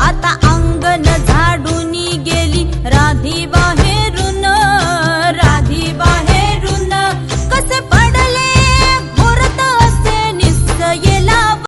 आता अंगण झाडून गेली राधीबा